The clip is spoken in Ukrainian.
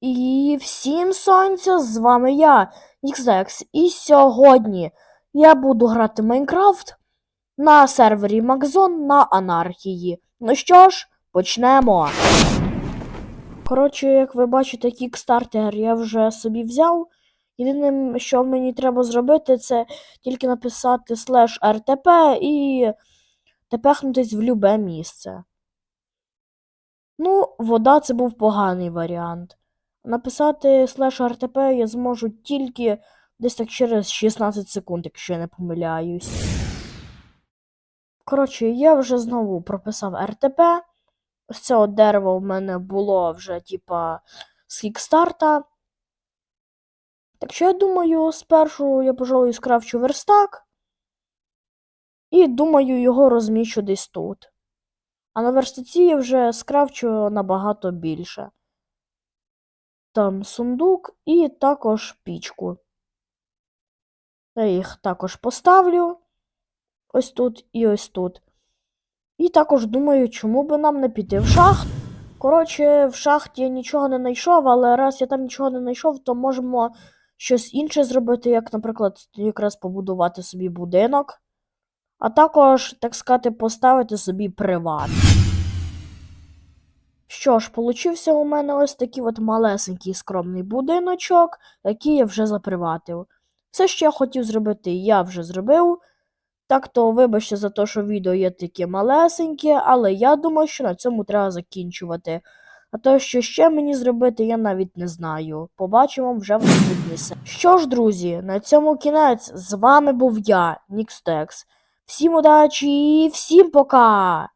І всім сонця, з вами я, Ніксекс. І сьогодні я буду грати Майнкрафт на сервері Макзон на анархії. Ну що ж, почнемо. Коротше, як ви бачите, кікстартер я вже собі взяв. Єдине, що мені треба зробити, це тільки написати слеш RTP і тепехнутись в любе місце. Ну, вода це був поганий варіант. Написати слеш RTP я зможу тільки десь так через 16 секунд, якщо я не помиляюсь. Коротше, я вже знову прописав RTP. Ось це от дерево в мене було вже, типа, з кікстарта. Так що я думаю, спершу я, пожалуй, скрафчу верстак. І думаю, його розміщу десь тут. А на верстаці я вже скрафчу набагато більше. Там сундук і також пічку. Я їх також поставлю ось тут і ось тут. І також думаю, чому би нам не піти в шахт. Коротше, в шахті я нічого не знайшов, але раз я там нічого не знайшов, то можемо щось інше зробити, як, наприклад, якраз побудувати собі будинок. А також, так сказати, поставити собі приват. Що ж, получився у мене ось такий от малесенький скромний будиночок, який я вже заприватив. Все, що я хотів зробити, я вже зробив. Так то вибачте за те, що відео є таке малесеньке, але я думаю, що на цьому треба закінчувати. А то, що ще мені зробити, я навіть не знаю. Побачимо вже в наступній. Що ж, друзі, на цьому кінець. З вами був я, Нікстекс. Всім удачі і всім пока!